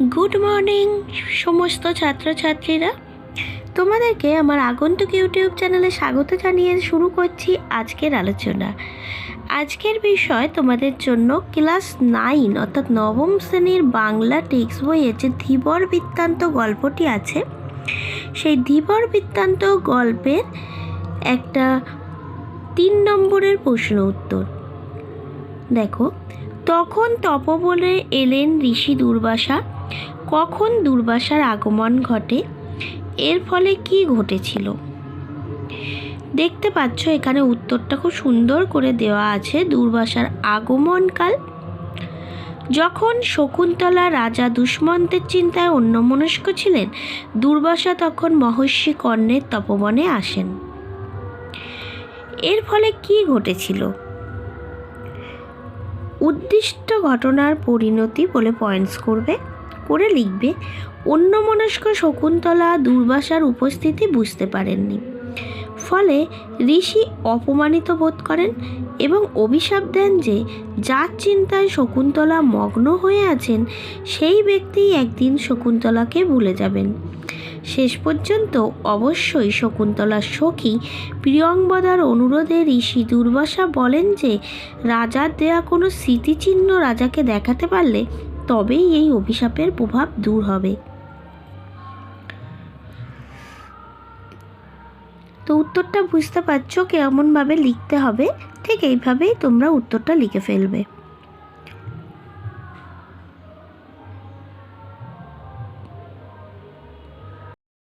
Good morning সমস্ত ছাত্রছাত্রীরা। তোমাদেরকে আমার আগন্তুক ইউটিউব চ্যানেলে স্বাগত জানিয়ে শুরু করছি আজকের আলোচনা। আজকের বিষয় তোমাদের জন্য ক্লাস নাইন, অর্থাৎ নবম শ্রেণির বাংলা টেক্সট বইয়ে যে ধীবর বৃত্তান্ত গল্পটি আছে, সেই ধীবর বৃত্তান্ত গল্পের একটা তিন নম্বরের প্রশ্ন উত্তর। দেখো, তখন তপবনে এলেন ঋষি দুর্বাসা কখন দুর্বাসার আগমন ঘটে? এর ফলে কি ঘটেছিল? দেখতে পাচ্ছ, এখানে উত্তরটা খুব সুন্দর করে দেওয়া আছে, দুর্বাসার আগমনকাল। যখন শকুন্তলা রাজা দুষ্মন্তের চিন্তায় অন্যমনস্ক ছিলেন, দুর্বাসা তখন মহর্ষি কর্ণের তপবনে আসেন। এর ফলে কি ঘটেছিল? উদ্দিষ্ট ঘটনার পরিণতি বলে পয়েন্টস করবে। করে লিখবে, অন্যমনস্ক শকুন্তলা দুর্বাসার উপস্থিতি বুঝতে পারেননি। ফলে ঋষি অপমানিত বোধ করেন এবং অভিশাপ দেন যে যার চিন্তায় শকুন্তলা মগ্ন হয়ে আছেন, সেই ব্যক্তি একদিন শকুন্তলাকে ভুলে যাবেন। শেষ পর্যন্ত অবশ্যই শকুন্তলার সখী প্রিয়ঙ্বদার অনুরোধে ঋষি দুর্বাসা বলেন যে, রাজার দেয়া কোনো স্মৃতিচিহ্ন রাজাকে দেখাতে পারলে তবেই এই অভিশাপের প্রভাব দূর হবে। তো উত্তরটা বুঝতে পারছ কেমনভাবে লিখতে হবে, ঠিক এইভাবেই তোমরা উত্তরটা লিখে ফেলবে।